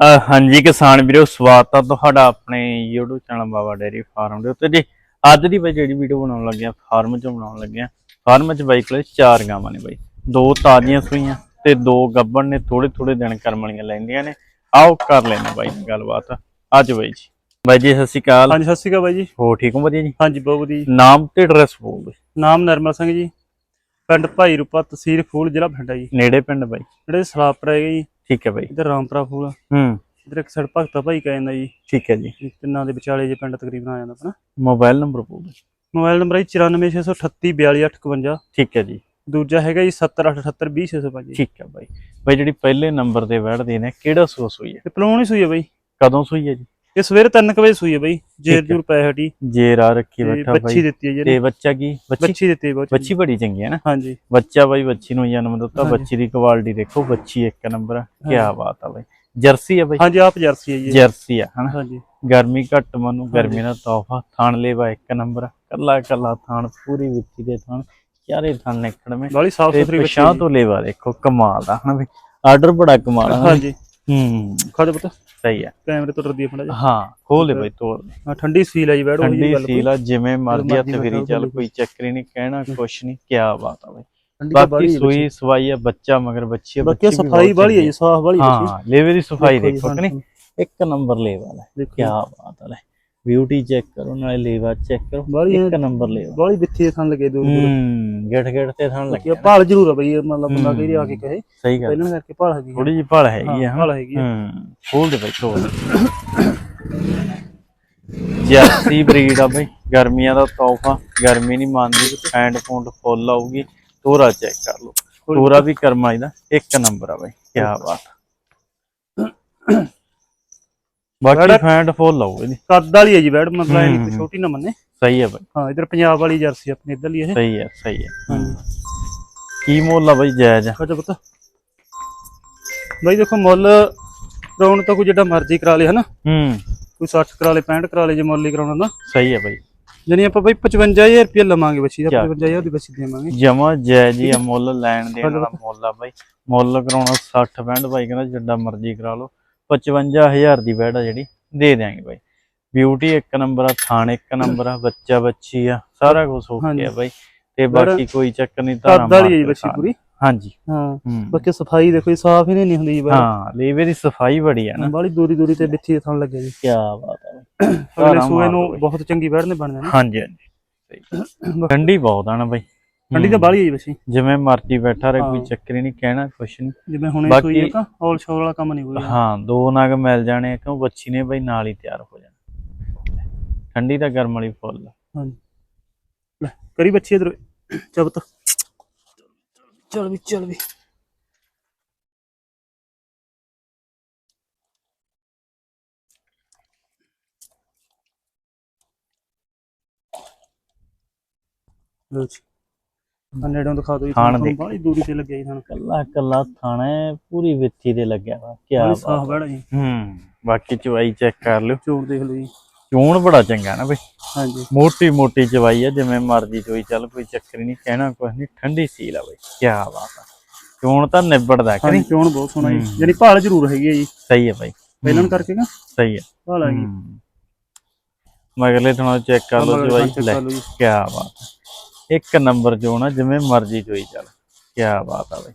ਹਾਂਜੀ ਕਿਸਾਨ ਵੀਰੋ ਸਵਾਗਤ ਆ ਤੁਹਾਡਾ ਆਪਣੇ YouTube channel Baba dairy farm ਦੇ ਉੱਤੇ। ਜੀ ਅੱਜ ਦੀ ਬਾਈ ਜਿਹੜੀ ਵੀਡੀਓ ਬਣਾਉਣ ਲੱਗੇ ਆ ਫਾਰਮ 'ਚ ਬਣਾਉਣ ਲੱਗੇ ਆ। ਫਾਰਮ 'ਚ ਬਾਈ ਕੋਲੇ ਚਾਰ ਗਾਵਾਂ ਨੇ ਬਾਈ। ਦੋ ਤਾਜ਼ੀਆਂ ਸੂਈਆਂ ਤੇ ਦੋ ਗੱਬਣ ਨੇ ਥੋੜੇ ਥੋੜੇ ਦਿਨ ਕਰਮ ਵਾਲੀਆਂ ਲੈਂਦੀਆਂ ਨੇ। ਆਓ ਕਰ ਲੈਣਾ ਬਾਈ ਗੱਲਬਾਤ। ਅੱਜ ਬਾਈ ਜੀ। ਬਾਈ ਜੀ ਸਤਿ ਸ਼੍ਰੀ ਅਕਾਲ। ਹਾਂਜੀ ਸਤਿ ਸ਼੍ਰੀ ਅਕਾਲ ਬਾਈ ਜੀ। ਹੋ ਠੀਕ ਹੋ? ਵਧੀਆ ਜੀ? ਹਾਂਜੀ ਬਹੁਤ ਵਧੀਆ। ਨਾਮ ਤੇ ਐਡਰੈਸ ਬੋਲ ਦਿਓ। ਨਾਮ ਨਰਮਲ ਸਿੰਘ ਜੀ। ਪਿੰਡ ਭਾਈ ਰੂਪਾ ਤਹਿਸੀਲ ਫੂਲ ਜ਼ਿਲ੍ਹਾ ਬਠਿੰਡਾ ਜੀ। ਨੇੜੇ ਪਿੰਡ ਬਾਈ। ਜਿਹੜੇ ਸਲਾਪਰ ਹੈਗੇ ਜੀ। ਠੀਕ ਹੈ ਬਾਈ। ਇਧਰ ਰਾਮਪੁਰਾ ਫੂਲ। ਹੂੰ। ਇਧਰ ਇੱਕ ਸਾਈਡ ਭਗਤਾ ਭਾਈ ਕਾ ਜਾਂਦਾ ਜੀ। ਠੀਕ ਹੈ ਜੀ। ਤਿੰਨਾਂ ਦੇ ਵਿਚਾਲੇ ਜੇ ਪਿੰਡ ਤਕਰੀਬਨ ਆ ਜਾਂਦਾ ਆਪਣਾ। ਮੋਬਾਈਲ ਨੰਬਰ ਬੋਲ ਮੋਬਾਈਲ ਨੰਬਰ ਹੈ 9468342851 ਠੀਕ ਹੈ ਜੀ। ਦੂਜਾ ਹੈਗਾ ਜੀ 7088200605 ਜੀ ਠੀਕ ਹੈ ਬਾਈ। ਬਾਈ ਜਿਹੜੀ ਪਹਿਲੇ ਨੰਬਰ ਤੇ ਵੜਦੀ ਨੇ ਕਿਹੜਾ ਸੂਸ ਹੋਈ ਹੈ? ਪਲੂਣ ਹੀ ਸੂਈ ਹੈ ਬਾਈ। ਕਦੋਂ ਸੂਈ ਹੈ ਜੀ? ਇਹ ਸਵੇਰੇ 3 ਵਜੇ ਸੂਈ ਹੈ ਬਾਈ ਜੇਰ। ਜੂਰ ਪੈ ਹਟੀ। ਜੇਰ ਆ ਰੱਖੀ ਬੈਠਾ ਬੱਚੀ ਬਾਈ। ਦਿੱਤੀ ਹੈ ਜੀ ਤੇ। ਬੱਚਾ ਕੀ? ਬੱਚੀ? ਬੱਚੀ ਦਿੱਤੀ ਬਹੁਤ ਬੱਚੀ ਬੜੀ ਚੰਗੀ ਹੈ ਨਾ? ਹਾਂਜੀ। ਬੱਚਾ ਬਾਈ ਬੱਚੀ ਨੂੰ ਜਨਮ ਦਿੱਤਾ। ਬੱਚੀ ਦੀ ਕੁਆਲਿਟੀ ਦੇਖੋ ਬੱਚੀ ਇੱਕ ਨੰਬਰ ਕੀ। ਬਾਤ ਆ ਬਾਈ। ਜਰਸੀ ਆ ਬਾਈ? ਹਾਂਜੀ ਆਪ ਜਰਸੀ ਹੈ ਜੀ। ਜਰਸੀ ਆ ਹਨਾ? ਹਾਂਜੀ। ਗਰਮੀ ਘੱਟ ਮਨੂੰ ਗਰਮੀ ਦਾ ਤੋਹਫਾ ਥਾਣ ਲੈਵਾ ਇੱਕ ਨੰਬਰ ਕੱਲਾ ਕੱਲਾ ਥਾਣ ਪੂਰੀ ਵਿੱਚੀ ਦੇ ਥਾਣ ਚਾਰੇ ਥਾਣ ਨਿਕੜਵੇਂ। ਬਾਲੀ ਸਾਫ਼ ਤੇ ਸੁਥਰੀ ਬੱਚੀ ਤੋਂ ਲੈਵਾ ਦੇਖੋ ਕਮਾਲ ਦਾ ਹਨਾ ਬਈ? ਆਰਡਰ ਬੜਾ ਕਮਾਲ ਆ ਹਾਂਜੀ। ਹੂੰ। ਖਾਦੇ ਪੁੱਤ। ਸਹੀ ਆ ਕੈਮਰੇ ਤੋਂ ਡਰਦੀ ਫੜਾ ਜੀ ਹਾਂ ਖੋਲ ਦੇ ਬਾਈ ਤੋੜ ਦੇ ਹਾਂ ਠੰਡੀ ਸੀਲ ਹੈ ਜੀ ਬੈਠੋ ਠੰਡੀ ਸੀਲ ਆ ਜਿਵੇਂ ਮਰਜ਼ੀ ਹੱਥ ਮਰਜ਼ੀ ਫੇਰੀ ਚੱਲ ਕੋਈ ਚੱਕਰੀ ਨਹੀਂ ਕਹਿਣਾ ਕੁਛ ਨਹੀਂ ਕੀ ਬਾਤ ਆ ਬਾਈ। ਠੰਡੀ ਤਾਂ ਬਾਕੀ ਹੈ ਸੂਈ ਸਵਾਈ ਆ ਬੱਚਾ ਮਗਰ ਬੱਚੀ ਆ ਬਾਕੀ ਬੱਚੀ ਵੀ ਸਫ਼ਾਈ ਬਹੁਤ ਵਾਲੀ ਹੈ ਜੀ ਸਾਫ਼ ਵਾਲੀ ਹੈ ਹਾਂ ਲੇਵੇ ਦੀ ਸਫ਼ਾਈ ਦੇਖੋ ਕਿ ਨਹੀਂ? ਇੱਕ ਨੰਬਰ ਲੇਵਾ ਹੈ। ਦੇਖੋ ਕੀ ਬਾਤ ਹੈ ਬਿਊਟੀ ਚੈੱਕ ਕਰੋ ਨਾਲੇ ਲੇਵਾ ਚੈੱਕ ਕਰੋ ਬਾਹਲੀ ਇੱਕ ਨੰਬਰ ਲੇਵਾ। ਬਾਲੀ ਬਿੱਥੀ ਥਾਂ ਲੱਗੇ ਦੂਰ ਦੂਰ। ਹੂੰ ਗਿੜ ਗਿੜ ਤੇ ਥਣ ਲੱਗਿਆ। ਭਾਲ ਜ਼ਰੂਰ ਆ ਬਈ ਇਹ ਮਤਲਬ ਬੰਦਾ ਕਹੀ ਆ ਕੇ ਕਹੇ ਸਹੀ ਗੱਲ। ਇਹਨਾਂ ਕਰਕੇ ਭਾਲ ਹੈਗੀ ਥੋੜੀ ਜਿਹੀ ਭਲ ਹੈਗੀ ਆ ਹਾਂ, ਭਲ ਹੈਗੀ। ਹੂੰ ਖੋਲ ਦੇ ਬਈ ਖੋਲ। ਜਰਸੀ ਬਰੀਡ ਆ ਬਈ ਗਰਮੀਆਂ ਦਾ ਤੋਹਫਾ। ਗਰਮੀ ਨਹੀਂ ਮੰਨਦੀ ਐਂਡ ਫੋਂਡ ਫੁੱਲ ਆਊਗੀ। ਤੋਰਾ ਚੈੱਕ ਕਰ ਲਓ। ਤੋਰਾ ਵੀ ਕਰਮਾ ਇਹਦਾ ਇੱਕ ਨੰਬਰ ਆ ਬਈ ਕੀ ਬਾਤ ਬਾਕੀ ਫੈਂਡ ਫੁੱਲ ਆਊ ਇਹਦੀ। ਕੱਦ ਵਾਲੀ ਹੈ ਜੀ ਬੈਡ ਮਤਲਬ ਇਹ ਨਹੀਂ ਛੋਟੀ ਨਾ ਮੰਨੇ ਸਹੀ ਹੈ ਬਈ। ਹਾਂ ਇਧਰ ਪੰਜਾਬ ਵਾਲੀ ਜਰਸੀ ਆਪਣੀ ਇਧਰਲੀ ਇਹ। ਸਹੀ ਹੈ ਸਹੀ ਹੈ। ਹਾਂਜੀ ਕੀ ਮੁੱਲ ਆ ਬਈ ਜਾਇਜ਼? ਖਾਜਾ ਪਤਾ। ਬਈ ਦੇਖੋ ਮੁੱਲ ਕਰਾਉਣ ਤਾਂ ਕੋਈ ਜਿੱਡਾ ਮਰਜ਼ੀ ਕਰਾ ਲੇ ਹਨਾ? ਹੂੰ। ਕੋਈ 60 ਕਰਾ ਲੇ 65 ਕਰਾ ਲੇ ਜੇ ਮੁੱਲ ਹੀ ਕਰਾਉਣਾ ਨਾ ਸਹੀ ਹੈ ਬਈ। ਜਾਨੀ ਆਪਾਂ ਬਈ 55000 ਰੁਪਏ ਲਵਾਂਗੇ ਬੱਚੀ ਦਾ ਕਿਆ? 55000 ਦੀ ਬੱਚੀ ਦੇਵਾਂਗੇ। ਜਮਾ ਜਾਇਜ਼ ਹੀ ਆ ਮੁੱਲ ਲੈਣ ਦੇਣ ਵਾਲਾ ਮੁੱਲ ਆ ਬਾਈ। ਮੁੱਲ ਕਰਾਉਣਾ 60 65 ਬਾਈ ਕਹਿੰਦਾ ਜਿੱਡਾ ਮਰਜ਼ੀ ਕਰਾ ਲਓ। 55000 ਦੀ ਬੈਡ ਆ ਜਿਹੜੀ ਦੇ ਦਿਆਂਗੇ ਬਾਈ। ਬਿਊਟੀ ਇੱਕ ਨੰਬਰ ਆ ਥਾਣ ਇੱਕ ਨੰਬਰ ਆ ਬੱਚਾ ਬੱਚੀ ਆ ਸਾਰਾ ਕੁਝ ਹੋ। ਗਿਆ ਬਾਈ। ਤੇ ਬਾਕੀ ਕੋਈ ਚੱਕਰ ਨਹੀਂ ਕੱਦ ਵਾਲੀ ਹੈ ਜੀ ਬੱਚੀ ਪੂਰੀ। ਹਾਂਜੀ। ਹਾਂ ਹੂੰ। ਬਾਕੀ ਸਫ਼ਾਈ ਦੇਖੋ ਜੀ ਸਾਫ਼ ਹੀ ਨਹੀਂ ਹੁੰਦੀ ਜੀ ਬਾਹਰ ਹਾਂ ਲੇਵੇ ਦੀ ਸਫ਼ਾਈ ਬੜੀ ਆ ਨਾ। ਬਾਲੀ ਦੂਰੀ ਦੂਰੀ ਤੇ ਬਿੱਥੀ ਥਾਂ ਲੱਗੇ ਜੀ। ਕੀ ਬਾਤ ਆ ਬਾਈ। ਅਗਲੇ ਸੂਏ ਨੂੰ ਬਹੁਤ ਚੰਗੀ ਬੈਠ ਨੇ ਬਣ ਜਾਣਾ ਹਾਂਜੀ ਹਾਂਜੀ। ਠੰਡੀ ਬਹੁਤ ਆ ਨਾ ਬਾਈ। ਠੰਡੀ ਤਾਂ ਬਾਲੀ ਹੈ ਜੀ ਬੱਚੀ ਜਿਵੇਂ ਮਰਜ਼ੀ ਬੈਠਾ ਰਹੇ ਕੋਈ। ਚੱਕਰ ਹੀ ਨਹੀਂ ਕਹਿਣਾ ਕੁਛ ਨਹੀਂ। ਜਿਵੇਂ ਹੁਣੇ ਸੂਈ ਹੈ ਤਾਂ ਔਲ ਸ਼ੋਰ ਵਾਲਾ ਕੰਮ ਨਹੀਂ ਹੋਇਆ। ਹਾਂ ਦੋ ਨਗ ਮਿਲ ਜਾਣੇ ਆ, ਕਿਉਂ ਬੱਚੀ ਨੇ ਬਈ ਨਾਲ ਹੀ ਤਿਆਰ ਹੋ ਜਾਣਾ। ਠੰਡੀ ਤਾਂ ਗਰਮ ਵਾਲੀ ਫੁੱਲ ਹਾਂਜੀ। ਲੈ ਕਰੀ ਬੱਚੀ ਇਧਰ। ਚਬਤ ਚਲ ਵੀ ਚਲ ਵੀ। ਲੋ ਜੀ। ਆ ਨੇੜੋਂ ਦਿਖਾ ਦਿਓ ਜੀ ਥਾਣ ਤੁਹਾਨੂੰ ਦੇਖ। ਬਾਹਲੀ ਦੂਰੀ ਤੇ ਲੱਗਿਆ ਜੀ ਤੁਹਾਨੂੰ ਕੱਲਾ ਕੱਲਾ ਥਾਣਾ ਹੈ, ਪੂਰੀ ਵਿੱਥੀ ਦੇ ਲੱਗਿਆ ਵਾ ਕੀ ਬਾਤ। ਸਾਫ਼ ਬੜਾ ਜੀ। ਹੂੰ ਬਾਕੀ ਚਵਾਈ ਚੈੱਕ ਕਰ ਲਿਓ। ਚੋੜ ਦੇਖ ਲਓ ਜੀ। ਚੂਣ ਬੜਾ ਚੰਗਾ ਨਾ ਬਈ। ਹਾਂਜੀ। ਮੋਟੀ ਮੋਟੀ ਚਵਾਈ ਆ ਜਿਵੇਂ ਮਰਜ਼ੀ ਚੋਈ ਚੱਲ ਕੋਈ ਚੱਕਰ ਨਹੀਂ ਕਹਿਣਾ ਕੁਛ ਨਹੀਂ ਠੰਡੀ ਸੀਲ ਆ ਬਈ ਕੀ ਬਾਤ ਆ। ਚੂਣ ਤਾਂ ਨਿਬੜਦਾ ਕਿ ਹਾਂਜੀ ਨਹੀਂ? ਚੋਣ ਬਹੁਤ ਸੋਹਣਾ ਜੀ। ਯਾਨੀ ਭਾਲ ਜ਼ਰੂਰ ਹੈਗੀ ਹੈ ਜੀ। ਸਹੀ ਹੈ ਬਾਈ। ਪਹਿਲਾਂ ਕਰਕੇ ਨਾ ਸਹੀ ਹੈ ਭਾਲ ਆ ਗਈ। ਹੂੰ। ਮਗਰਲੇ ਥੋੜਾ ਚੈੱਕ ਕਰ ਲਓ ਮਗਰਲੇ ਚਵਾਈ ਥਾਂ check ਲੈ ਕਰ ਲਓ ਜੀ। ਕੀ ਬਾਤ। ਇੱਕ ਨੰਬਰ ਜੋ ਨਾ ਜਿਵੇਂ ਮਰਜ਼ੀ ਚੋਈ ਚੱਲ। ਕੀ ਬਾਤ ਆ ਬਈ।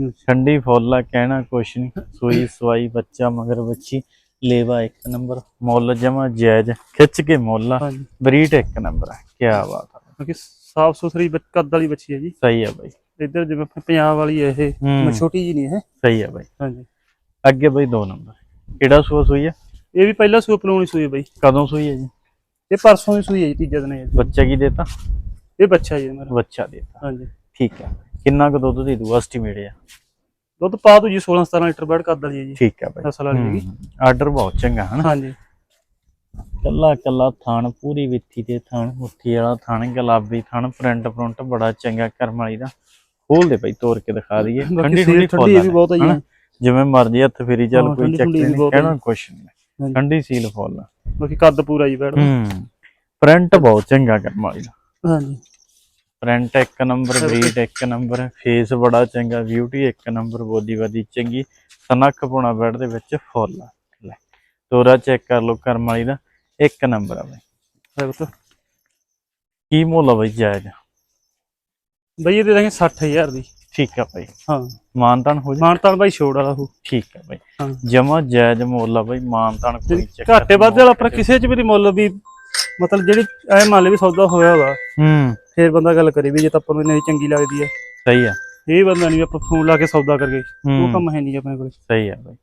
ਹੂੰ। ਠੰਡੀ ਫੁੱਲ ਆ ਕਹਿਣਾ ਕੁਛ ਨਹੀਂ ਸੂਈ ਸਵਾਈ ਬੱਚਾ ਮਗਰ ਬੱਚੀ ਲੇਵਾ ਇੱਕ ਨੰਬਰ ਮੁੱਲ ਜਮਾ ਜਾਇਜ਼ ਖਿੱਚ ਕੇ ਮੁੱਲ ਆ ਬਰੀਟ ਇੱਕ ਨੰਬਰ ਆ। ਕੀ ਬਾਤ ਆ ਕਿਉਂਕਿ ਸਾਫ਼ ਸੁਥਰੀ ਕੱਦ ਵਾਲੀ ਬੱਚੀ ਹੈ ਜੀ। ਸਹੀ ਆ ਬਾਈ। ਇੱਧਰ ਜਿਵੇਂ ਪੰਜਾਬ ਵਾਲੀ ਹੈ ਇਹ ਹੂੰ। ਛੋਟੀ ਜੀ ਨਹੀਂ ਇਹ ਸਹੀ ਆ ਬਾਈ। ਹਾਂਜੀ। ਅੱਗੇ ਬਾਈ ਦੋ ਨੰਬਰ। ਕਿਹੜਾ ਸੂਆ ਸੂਈ ਆ? ਇਹ ਵੀ ਪਹਿਲਾ ਸੂਆ ਪਲਾਉਣੀ ਸੂਈ ਹੈ ਬਈ। ਕਦੋਂ ਸੂਈ ਹੈ ਜੀ? ਇਹ ਪਰਸੋਂ ਦੀ ਸੂਈ ਹੈ ਜੀ ਤੀਜਾ ਦਿਨ ਹੈ। ਬੱਚਾ ਕੀ ਦੇਤਾ? ਇਹ ਬੱਚਾ ਜੀ ਮੇਰਾ। ਬੱਚਾ ਦੇਤਾ। ਹਾਂਜੀ। ਠੀਕ ਆ ਕਿੰਨਾ ਕੁ ਦੁੱਧ ਦੇ ਦੂ ਐਸਟੀਮੇਟ ਆ? ਦੁੱਧ ਪਾ ਦੋ ਜੀ 16 17 ਲੀਟਰ ਬੈਡ ਵਾਲੀ ਹੈ ਜੀ। ਠੀਕ ਆ ਬਾਈ। ਨਸਲ ਵਾਲੀ ਹੈਗੀ। ਆਰਡਰ ਬਹੁਤ ਚੰਗਾ ਹਨਾ ਹਾਂਜੀ। ਕੱਲਾ ਕੱਲਾ ਥਾਣ ਪੂਰੀ ਵਿੱਥੀ ਤੇ ਥਾਣ ਮੁੱਠੀ ਵਾਲਾ ਥਾਣ ਗੁਲਾਬੀ ਥਾਣ ਪ੍ਰਿੰਟ ਪ੍ਰਿੰਟ ਬੜਾ ਚੰਗਾ ਕਰਮ ਵਾਲੀ ਦਾ। ਖੋਲ ਦੇ ਭਾਈ ਤੋੜ ਕੇ ਦਿਖਾ ਦਈਏ। ਠੰਡੀ ਠੰਡੀ ਇਹ ਵੀ ਬਹੁਤ ਹੈ ਜੀ। ਹਨਾ? ਜਿਵੇਂ ਮਰਜ਼ੀ ਹੱਥ ਫੇਰੀ ਚੱਲ ਹਾਂ, ਕੋਈ ਵੀ ਨਹੀਂ ਹੈ। ਕਹਿਣਾ ਕੁਛ ਨਹੀਂ। ਠੰਡੀ ਸੀਲ ਫੁੱਲ। ਬਾਕੀ ਕੱਦ ਪੂਰਾ ਜੀ ਹੂੰ। ਪ੍ਰਿੰਟ ਬਹੁਤ ਚੰਗਾ ਕਰਮ ਵਾਲੀ ਦਾ। ਹਾਂਜੀ। ਪ੍ਰਿੰਟ ਇੱਕ ਨੰਬਰ ਬਰੀਡ ਇੱਕ ਨੰਬਰ ਫੇਸ ਬੜਾ ਚੰਗਾ ਬਿਊਟੀ ਇੱਕ ਨੰਬਰ ਬੋਦੀ ਬਾਦੀ ਚੰਗੀ ਸਨੱਖ ਪੁਣਾ ਬੈਡ ਦੇ ਵਿੱਚ ਫੁੱਲ। ਲੈ ਤੋਰਾ ਚੈੱਕ ਕਰ ਲਓ ਕਰਮ ਵਾਲੀ ਦਾ ਇੱਕ ਨੰਬਰ ਆ ਬਈ। ਕੀ ਮੁੱਲ ਆ ਬਈ ਜਾਇਜ਼? ਬਈ ਇਹ ਦੇ ਦਾਂਗੇ 60000 ਦੀ। ਠੀਕ ਆ ਬਈ। ਹਾਂ। ਮਾਨਤਾਨ ਹੋ ਜਾ? ਮਾਨਤਾਨ ਬਾਈ ਛੋੜ ਵਾਲਾ ਉਹ ਠੀਕ ਆ ਬਈ। ਹਾਂ। ਜਮਾ ਜਾਇਜ਼ ਮੁੱਲ ਆ ਬਈ ਮਾਨਤਾਨ ਕੋਈ ਚੱਕਰ ਘਾਟੇ ਵਾਧੇ ਵਾਲਾ ਆਪਣਾ ਕਿਸੇ ਚ ਵੀ ਮੁੱਲ ਵੀ ਮਤਲਬ ਜਿਹੜੀ ਐ ਮੰਨ ਲੈ ਵੀ ਸੌਦਾ ਹੋਇਆ ਵਾ ਹੂੰ। ਫੇਰ ਬੰਦਾ ਗੱਲ ਕਰੇ ਵੀ ਜੇ ਤਾਂ ਆਪਾਂ ਨੂੰ ਨਹੀਂ ਚੰਗੀ ਲੱਗਦੀ ਆ ਸਹੀ ਆ। ਇਹ ਬੰਦਾ ਨਹੀਂ ਆਪਾਂ ਫੋਨ ਲਾ ਕੇ ਸੌਦਾ ਕਰਕੇ ਉਹ ਹੂੰ ਕੰਮ ਹੈ ਨਹੀਂ ਆਪਣੇ ਕੋਲ। ਸਹੀ ਆ ਬਈ।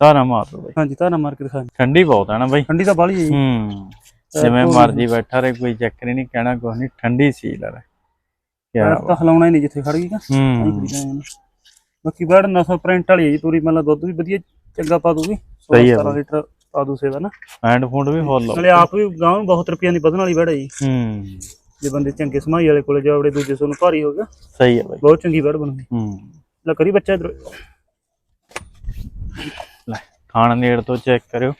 ਤਾਰਾ ਮਾਰ ਦੋ ਬਈ। ਹਾਂਜੀ ਨਾ ਮਾਰ ਕੇ ਦਿਖਾ। ਠੰਡੀ ਬਹੁਤ ਆ ਨਾ ਬਈ। ਠੰਡੀ ਤਾਂ ਬਾਲੀ ਹੈ ਜੀ। ਹੂੰ। ਜਿਵੇਂ ਮਰਜ਼ੀ ਬੈਠਾ ਰਹੇ ਕੋਈ ਚੱਕਰ ਹੀ ਨਹੀਂ ਕਹਿਣਾ ਕੁਛ ਨਹੀਂ ਠੰਡੀ ਸੀ ਲੈ ਕਿਆ ਤਾਂ ਹਲਾਉਣਾ ਹੀ ਨਹੀਂ ਜਿੱਥੇ ਖੜ ਗਈ ਐਂ ਹੂੰ। ਕਰੀ। ਬਾਕੀ ਬੈਡ ਨਸਲ ਪ੍ਰਿੰਟ ਵਾਲੀ ਹੈ ਜੀ ਪੂਰੀ ਮਤਲਬ ਦੁੱਧ ਵੀ ਵਧੀਆ ਚੰਗਾ ਪਾ ਦੂਗੀ ਸਹੀ ਹੈ 17 ਲੀਟਰ ਪਾ ਦੂ ਸੇਵਾ ਨਾ। ਹੈਂਡ ਫੂਡ ਵੀ ਫੁੱਲ। ਨਾਲੇ ਆਪ ਵੀ ਗਾਂ ਨੂੰ ਬਹੁਤ ਰੁਪਈਆ ਦੀ ਵਧਣ ਵਾਲੀ ਹੈ ਜੀ ਹੂੰ। ਜੇ ਬੰਦੇ ਚੰਗੇ ਸਮਾਈ ਵਾਲੇ ਕੋਲੇ ਜਾਵੜੇ ਦੂਜੇ ਸੋਨੂੰ ਭਾਰੀ ਹੋ ਗਿਆ। ਸਹੀ ਹੈ ਬਾਈ। ਬਹੁਤ ਚੰਗੀ ਬੈਡ ਬਣੂਗੀ ਹੂੰ। ਲੈ ਕਰੀ ਬੱਚਾ ਇਧਰ। ਲੈ ਥਾਣ ਨੇੜ ਤੋਂ ਚੈੱਕ ਕਰਿਓ।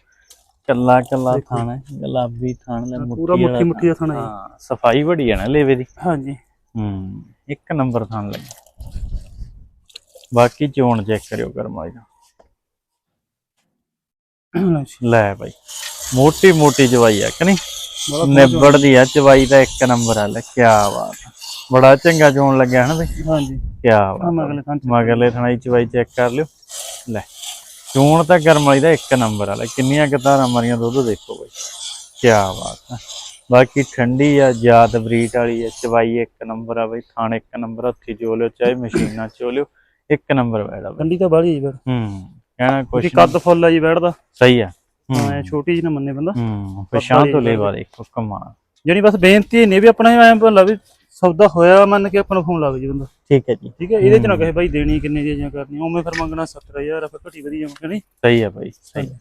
ਕੱਲਾ ਕੱਲਾ ਥਾਣ ਹੈ ਗੁਲਾਬੀ ਥਾਣ ਲੈ ਪੂਰਾ ਮੁੱਠੀ ਮੁੱਠੀ ਦਾ ਥਾਣਾ ਹਾਂ। ਸਫ਼ਾਈ ਬੜੀ ਹੈ ਨਾ ਲੇਵੇ ਦੀ। ਹਾਂਜੀ। ਹੂੰ ਇੱਕ ਨੰਬਰ ਥਾਣ ਲੱਗਾ। ਬਾਕੀ ਚੋਣ ਚੈੱਕ ਕਰਿਓ ਕਰਮਾਈ ਦਾ। ਲੈ ਬਾਈ। ਮੋਟੀ ਮੋਟੀ ਜਵਾਈ ਆ ਕਿ ਨਹੀਂ? ਬੜਾ ਨਿਬੜਦੀ ਆ ਚਵਾਈ ਦਾ ਇੱਕ ਨੰਬਰ ਆ ਲੈ ਕੀ ਬਾਤ। ਬੜਾ ਚੰਗਾ ਚੋਣ ਲੱਗਿਆ ਹਨਾ ਬਈ? ਹਾਂਜੀ। ਕੀ ਬਾਤ ਮਗਰਲੇ ਥਣਾਈ ਚਵਾਈ ਚੈੱਕ ਕਰ ਲਿਓ। ਲੈ ਚੋਣ ਤਾਂ ਗਰਮ ਵਾਲੀ ਦਾ ਇੱਕ ਨੰਬਰ ਆ ਲੈ ਕਿੰਨੀਆਂ ਕਤਾਰਾਂ ਮਰੀਆਂ ਦੁੱਧ ਦੇਖੋ ਬਈ। ਕੀ ਬਾਤ ਆ। ਬਾਕੀ ਠੰਡੀ ਆ ਜਾਤ ਬਰੀਟ ਵਾਲੀ ਆ ਚਵਾਈ ਇੱਕ ਨੰਬਰ ਆ ਬਈ ਥਾਣ ਇੱਕ ਨੰਬਰ ਹੱਥੀ ਚੋ ਲਿਓ ਚਾਹੇ ਮਸ਼ੀਨਾਂ ਚੋ ਲਿਓ ਇੱਕ ਨੰਬਰ ਬੈੜਾ ਠੰਡੀ ਤਾਂ ਹੈ ਜੀ ਬੈਡ ਹੂੰ। ਕਹਿਣਾ ਕੁਛ ਨੀ। ਕੱਦ ਫੁੱਲ ਆ ਜੀ ਦਾ ਸਹੀ ਆ। ਹਾਂ ਛੋਟੀ ਜਿਹੀ ਨਾ ਮੰਨੇ ਬੰਦਾ। ਹੂੰ ਪਛਾਣ ਤੋਂ ਲੈਵਾ ਦੇਖੋ ਕਮਾਲ ਜਿਹੜੀ ਬਸ ਬੇਨਤੀ ਨੇ ਵੀ ਆਪਣਾ ਐ ਭਲਾ ਵੀ ਸੌਦਾ ਹੋਇਆ ਮੰਨ ਕੇ ਆਪਾਂ ਨੂੰ ਫੋਨ ਲਾਵੇ ਜੀ ਬੰਦਾ। ਠੀਕ ਹੈ ਜੀ। ਠੀਕ ਹੈ ਇਹਦੇ ਚ ਨਾ ਕਹੇ ਬਾਈ ਦੇਣੀ ਕਿੰਨੇ ਦੀ ਜਾਂ ਕਰਨੀ। ਉਵੇਂ ਫਿਰ ਮੰਗਣਾ 70000 ਆਪਾਂ ਘਟੀ ਵਧੀਆ ਮੰਗਣੀ ਸਹੀ ਆ ਬਾਈ ਸਹੀ ਆ।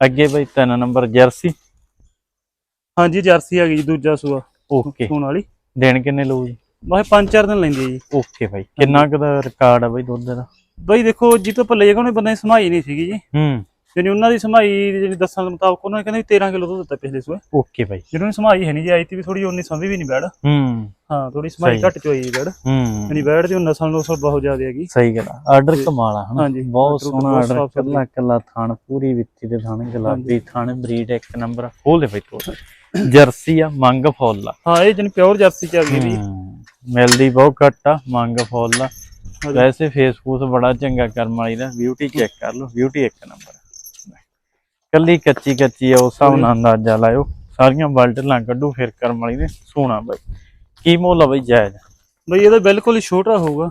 ਅੱਗੇ ਬਾਈ ਤਿੰਨ ਨੰਬਰ ਜਰਸੀ। ਹਾਂਜੀ ਜਰਸੀ ਆ ਗਈ ਜੀ ਦੂਜਾ ਸੂਆ। ਓਕੇ। ਫੋਨ ਵਾਲੀ। ਦੇਣ ਕਿੰਨੇ ਲਊ ਜੀ? ਬਸ ਪੰਜ ਚਾਰ ਦਿਨ ਲੈਂਦੀ ਹੈ ਜੀ। ਓਕੇ ਬਾਈ ਕਿੰਨਾ ਕੁ ਦਾ ਰਿਕਾਰਡ ਆ ਬਾਈ ਦੁੱਧ ਦਾ? ਬਾਈ ਦੇਖੋ ਜੀ ਤੋਂ ਭੱਲੇ ਜਗਾ ਉਹਨੇ ਬੰਦੇ ਸਮਾਈ ਨਹੀਂ ਸੀਗੀ ਜੀ। ਹੂੰ। ਜਾਨੀ ਉਹਨਾਂ ਦੀ ਸਮਾਈ ਜਿਹੜੀ ਦੱਸਣ ਦੇ ਮੁਤਾਬਕ ਉਹਨਾਂ ਨੇ ਕਹਿੰਦੇ ਵੀ 13 ਕਿਲੋ ਦੁੱਧ ਦਿੱਤਾ ਪਿਛਲੇ ਸੂਏ। ਓਕੇ ਬਾਈ। ਜਿਹਨਾਂ ਦੀ ਸਮਾਈ ਹੈ ਨਹੀਂ ਜੀ ਆਈ ਤੀ ਵੀ ਥੋੜੀ ਉਨੀ ਸੰਭੀ ਵੀ ਨਹੀਂ ਬੈੜ ਹੂੰ। ਹਾਂ ਥੋੜੀ ਸਮਾਈ। ਘੱਟ ਚੋਈ ਜੀ ਬੈੜ ਹੂੰ। ਯਾਨੀ ਬੈੜ ਦੀ ਨਸਲ ਨਸਲ ਬਹੁਤ ਜ਼ਿਆਦਾ ਹੈਗੀ। ਸਹੀ ਗੱਲ ਆ। ਆਰਡਰ ਕਮਾਲਾ ਹਨਾ? ਹਾਂਜੀ, ਬਹੁਤ ਸੋਹਣਾ ਆਰਡਰ। ਕੱਲਾ ਕੱਲਾ ਥਾਣ ਪੂਰੀ ਵਿੱਤੀ ਦੇ ਥਾਣ ਗੁਲਾਬੀ ਥਾਣ ਬਰੀਡ ਇੱਕ ਨੰਬਰ। ਖੋਲ ਬਾਈ ਤੋੜ ਜਰਸੀ ਆ ਮੰਗ ਫੁੱਲ ਆ। ਹਾਂ ਇਹ ਜਨ ਪਿਓਰ ਜਰਸੀ ਚ ਆ ਗਈ ਵੀ ਮਿਲਦੀ ਬਹੁਤ ਘੱਟ ਆ ਮੰਗ ਫੁੱਲ ਆ। ਵੈਸੇ ਫੇਸਬੁੱਕ ਬੜਾ ਚੰਗਾ ਕਰਮ ਵਾਲੀ ਦਾ ਬਿਊਟੀ ਚੈੱਕ ਕਰ ਲਓ ਬਿਊਟੀ ਇੱਕ ਨੰਬਰ ਕੱਲੀ ਕੱਚੀ ਕੱਚੀ ਆ ਉਸ ਹਿਸਾਬ ਨਾਲ ਅੰਦਾਜ਼ਾ ਲਾਇਓ। ਸਾਰੀਆਂ ਬਲਟਲਾਂ ਕੱਢੋ ਫਿਰ ਕਰਮ ਵਾਲੀ ਦੇ। ਸੋਹਣਾ ਬਾਈ। ਕੀ ਮੁੱਲ ਆ ਬਾਈ ਜਾਇਜ਼। ਬਈ ਇਹਦਾ ਬਿਲਕੁਲ ਹੀ ਛੋਟਾ ਹੋਊਗਾ।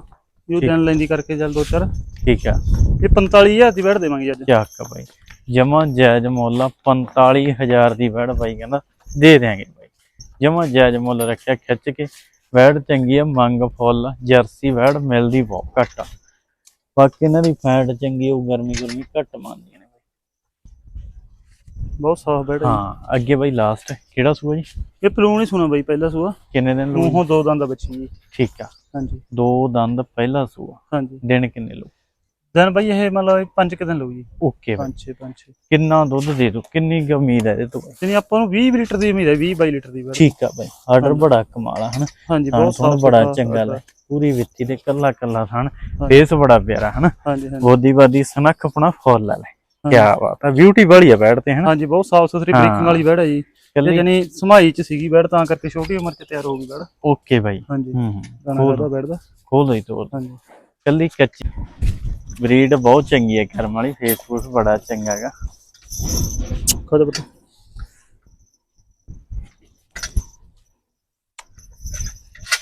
ਇਹ ਦਿਨ ਲੈਂਦੀ ਕਰਕੇ ਚੱਲ ਦੋ ਚਾਰ। ਠੀਕ ਆ। ਇਹ 45000 ਦੀ ਬੈਠ ਦੇਵਾਂਗੇ ਅੱਜ। ਚੱਕ ਬਾਈ। ਜਮਾ ਜਾਇਜ਼ ਮੁੱਲ ਆ 45000 ਦੀ ਵੜ ਬਾਈ ਕਹਿੰਦਾ। ਦੇ ਦਿਆਂਗੇ ਬਾਈ। ਜਮਾ ਜਾਇਜ਼ ਮੁੱਲ ਰੱਖਿਆ ਖਿੱਚ ਕੇ। ਵੈੜ ਚੰਗੀ ਆ ਮੰਗ ਫੁੱਲ ਜਰਸੀ ਵੈੜ ਮਿਲਦੀ ਬਹੁਤ ਘੱਟ ਆ। ਬਾਕੀ ਇਹਨਾਂ ਦੀ ਫੈਟ ਚੰਗੀ ਉਹ ਗਰਮੀ ਗਰਮੀ ਘੱਟ ਮੰਨਦੀਆਂ ਨੇ ਬਾਈ। ਬਹੁਤ ਸਾਫ਼ ਬੈਠ ਹੈ ਹਾਂ ਅੱਗੇ ਬਾਈ ਲਾਸਟ ਕਿਹੜਾ ਸੂਆ ਜੀ? ਇਹ ਪਲੂਣ ਹੀ ਸੁਣਾ ਬਈ ਪਹਿਲਾ ਸੂਆ। ਕਿੰਨੇ ਦਿਨ ਲੂ ਮੂੰਹੋਂ ਦੋ ਦੰਦ ਬੱਚੀ ਜੀ। ਠੀਕ ਆ। ਹਾਂਜੀ। ਦੋ ਦੰਦ ਪਹਿਲਾ ਸੂਆ। ਹਾਂਜੀ। ਦਿਨ ਕਿੰਨੇ ਲੂ ਦਿਨ ਬਈ ਇਹ ਮਤਲਬ ਪੰਜ ਕੁ ਦਿਨ ਲਊ ਜੀ। ਓਕੇ ਬਾਈ। ਪੰਜ ਛੇ ਪੰਜ ਛੇ। ਕਿੰਨਾ ਦੁੱਧ ਦੇ ਦੋ ਕਿੰਨੀ ਕੁ ਉਮੀਦ ਹੈ ਇਹਦੇ ਤੋਂ? ਯਾਨੀ ਆਪਾਂ ਨੂੰ 20 ਲੀਟਰ ਦੀ ਉਮੀਦ ਹੈ 20 22 ਲੀਟਰ ਦੀ। ਬੈਠ ਠੀਕ ਆ ਬਾਈ। ਆਰਡਰ ਬੜਾ ਕਮਾਲ ਆ ਹਨਾ? ਹਾਂਜੀ ਹਾਂ ਬਹੁਤ ਸਾਫ਼ ਬੜਾ ਚੰਗਾ ਲੱਗਾ। ਪੂਰੀ ਵਿੱਤੀ ਦੇ ਕੱਲਾ ਕੱਲਾ ਥਣ। ਹਾਂ। ਫੇਸ ਬੜਾ ਪਿਆਰਾ ਹਨਾ? ਹਾਂਜੀ ਹਾਂਜੀ। ਬੋਦੀ ਬਾਦੀ ਸਨਖ ਆਪਣਾ ਫੁੱਲ ਲੈ। ਹਾਂ। ਕੀ ਬਾਤ ਆ। ਬਿਊਟੀ ਵਾਲੀ ਆ ਬੈਠਦੇ ਹਨਾ? ਹਾਂਜੀ ਬਹੁਤ ਸਾਫ਼ ਸੁਥਰੀ ਹਾਂ। ਬ੍ਰੇਕਿੰਗ ਵਾਲੀ ਬੈੜ ਹੈ ਜੀ। ਜਾਨੀ ਸਮਾਈ ਚ ਸੀਗੀ ਬੈੜ ਤਾਂ ਕਰਕੇ ਛੋਟੀ ਉਮਰ ਚ ਤਿਆਰ ਹੋ ਗਈ ਬੈੜ ਓਕੇ ਬਾਈ। ਹਾਂਜੀ। ਹੂੰ ਹੂੰ। ਖੋਲ ਕਰਦਾ ਬੈੜ ਦਾ। ਖੋਲ ਦੋ ਤੋਰ ਹਾਂਜੀ। ਕੱਲੀ ਕੱਚੀ। ਬਰੀਡ ਬਹੁਤ ਚੰਗੀ ਹੈ ਕਰਮ ਵਾਲੀ ਫੇਸ ਫੂਸ ਬੜਾ ਚੰਗਾ ਹੈਗਾ। ਖੋਦ ਬਤਾ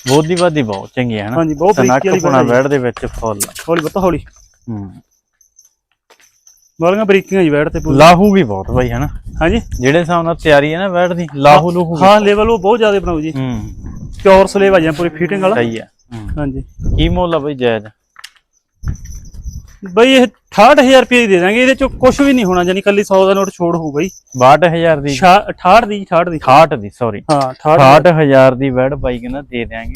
ਬੋਦੀ ਬਾਦੀ ਬਹੁਤ ਚੰਗੀ ਹੈ ਹਨਾ? ਹਾਂਜੀ ਬਹੁਤ ਬਰੀਕੀ ਵਾਲੀ ਆਪਣਾ ਬੈੜ ਦੇ ਵਿੱਚ ਫੁੱਲ। ਹੌਲੀ ਬਤਾ ਹੌਲੀ। ਹੂੰ। ਵਾਲੀਆਂ ਬਰੀਕੀਆਂ ਜੀ ਬੈੜ ਤੇ ਪੂਰੀ ਲਾਹੂ ਵੀ ਬਹੁਤ ਬਾਈ ਹਨਾ? ਹਾਂਜੀ। ਜਿਹੜੇ ਹਿਸਾਬ ਨਾਲ ਤਿਆਰੀ ਹੈ ਨਾ ਬੈਠ ਦੀ ਲਾਹੂ ਲੂਹੂ। ਹਾਂ ਲੈਵਲ ਉਹ ਬਹੁਤ ਜ਼ਿਆਦਾ ਬਣਾਉ ਜੀ। ਹੂੰ। ਪਿਓਰ ਸਲੇਵ ਆ ਜਾਂ ਪੂਰੀ ਫਿਟਿੰਗ ਵਾਲਾ। ਸਹੀ ਹੂੰ। ਹਾਂਜੀ। ਕੀ ਮੁੱਲ ਆ ਬਈ ਜਾਇਜ਼? ਬਈ ਇਹ 68000 ਰੁਪਏ ਦੀ ਦਾਂਗੇ ਇਹਦੇ ਚੋਂ ਕੁਝ ਵੀ ਨਹੀਂ ਹੋਣਾ ਜਾਨੀ ਕੱਲੀ 100 ਦਾ ਨੋਟ ਛੋੜ ਹੋਊ ਬਈ। 62000 ਦੀ? 68 ਦੀ 68 ਦੀ। 68 ਦੀ ਸੌਰੀ ਹਾਂ 68 68000 ਦੀ ਵੈੜ ਬਾਈ ਕਹਿੰਦਾ ਦੇ ਦਿਆਂਗੇ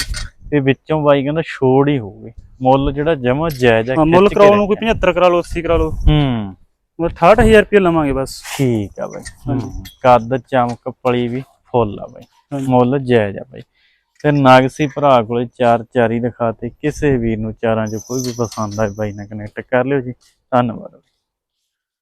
ਤੇ ਵਿੱਚੋਂ ਬਾਈ ਕਹਿੰਦਾ ਛੋੜ ਹੀ ਹੋਊਗੀ। ਮੁੱਲ ਜਿਹੜਾ ਜਮਾ ਜਾਇਜ਼ ਹਾਂ ਮੁੱਲ ਕਰਾਉਣ ਨੂੰ ਕੋਈ ਰੱਖਿਆ। 75 ਕਰਾ ਲਓ 80 ਕਰਾ ਲਓ। ਹੂੰ। ਮਤਲਬ 68000 ਰੁਪਏ ਲਵਾਂਗੇ ਬਸ। ਠੀਕ ਆ ਬਾਈ। ਕੱਦ ਚਮਕ ਪਲੀ ਵੀ ਫੁੱਲ ਆ ਬਾਈ। ਮੁੱਲ ਜਾਇਜ਼ ਆ ਬਾਈ। ਤੇ ਨਾਗਸੀ ਭਰਾ ਕੋਲੇ ਚਾਰ ਚਾਰੀ ਦਿਖਾਤੇ ਕਿਸੇ ਵੀਰ ਨੂੰ ਚਾਰਾਂ 'ਚੋਂ ਕੋਈ ਵੀ ਪਸੰਦ ਆਏ ਬਾਈ ਨਾਲ ਕਨੈਕਟ ਕਰ ਲਿਓ ਜੀ। ਧੰਨਵਾਦ।